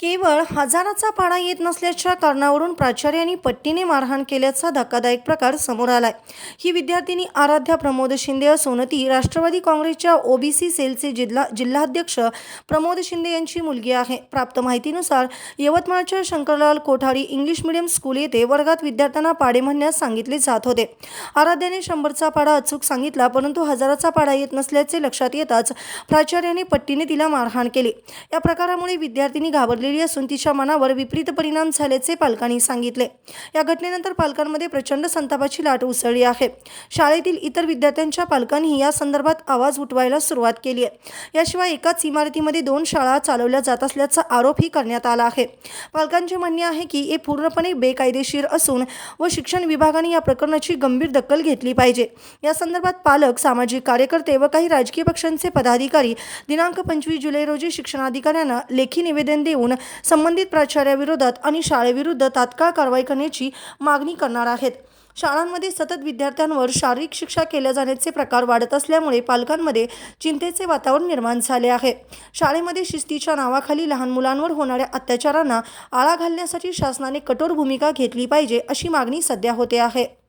केवळ हजाराचा पाडा येत नसल्याच्या कारणावरून प्राचार्यांनी पट्टीने मारहाण केल्याचा धक्कादायक प्रकार समोर आलाय. ही विद्यार्थिनी आराध्या प्रमोद शिंदे असून ती राष्ट्रवादी काँग्रेसच्या ओबीसी सेलचे जिल्हा जिल्हाध्यक्ष प्रमोद शिंदे यांची मुलगी आहे. प्राप्त माहितीनुसार यवतमाळच्या Shankarlal Kothari English medium school येथे वर्गात विद्यार्थ्यांना पाडे म्हणण्यास सांगितले जात होते. आराध्याने शंभरचा पाडा अचूक सांगितला परंतु हजाराचा पाडा येत नसल्याचे लक्षात येताच प्राचार्याने पट्टीने तिला मारहाण केली. या प्रकारामुळे विद्यार्थिनी घाबरलेली असून तिच्या मनावर विपरीत परिणाम झाल्याचे पालकांनी सांगितले. या घटनेनंतर पालकांमध्ये प्रचंड संतापाची लाट उसळली आहे. शाळेतील इतर विद्यार्थ्यांच्या पालकांनी या संदर्भात आवाज उठवायला सुरुवात केली आहे. याशिवाय एकाच इमारतीमध्ये दोन शाळा चालवल्या जात असल्याचा आरोपही करण्यात आला आहे. पालकांचे म्हणणे आहे की हे पूर्णपणे बेकायदेशीर असून व शिक्षण विभागाने या प्रकरणाची गंभीर दखल घेतली पाहिजे. या संदर्भात पालक सामाजिक कार्यकर्ते व काही राजकीय पक्षांचे पदाधिकारी दिनांक पंचवीस जुलै रोजी शिक्षणाधिकाऱ्यांना लेखी निवेदन देऊन संबंधित प्राचार्याविरोधात आणि शाळेविरुद्ध तात्काळ कारवाई करण्याची मागणी करणार आहेत. शाळांमध्ये सतत विद्यार्थ्यांवर शारीरिक शिक्षा केल्या जाण्याचे प्रकार वाढत असल्यामुळे पालकांमध्ये चिंतेचे वातावरण निर्माण झाले आहे. शाळेमध्ये शिस्तीच्या नावाखाली लहान मुलांवर होणाऱ्या अत्याचारांना आळा घालण्यासाठी शासनाने कठोर भूमिका घेतली पाहिजे अशी मागणी सध्या होते आहे.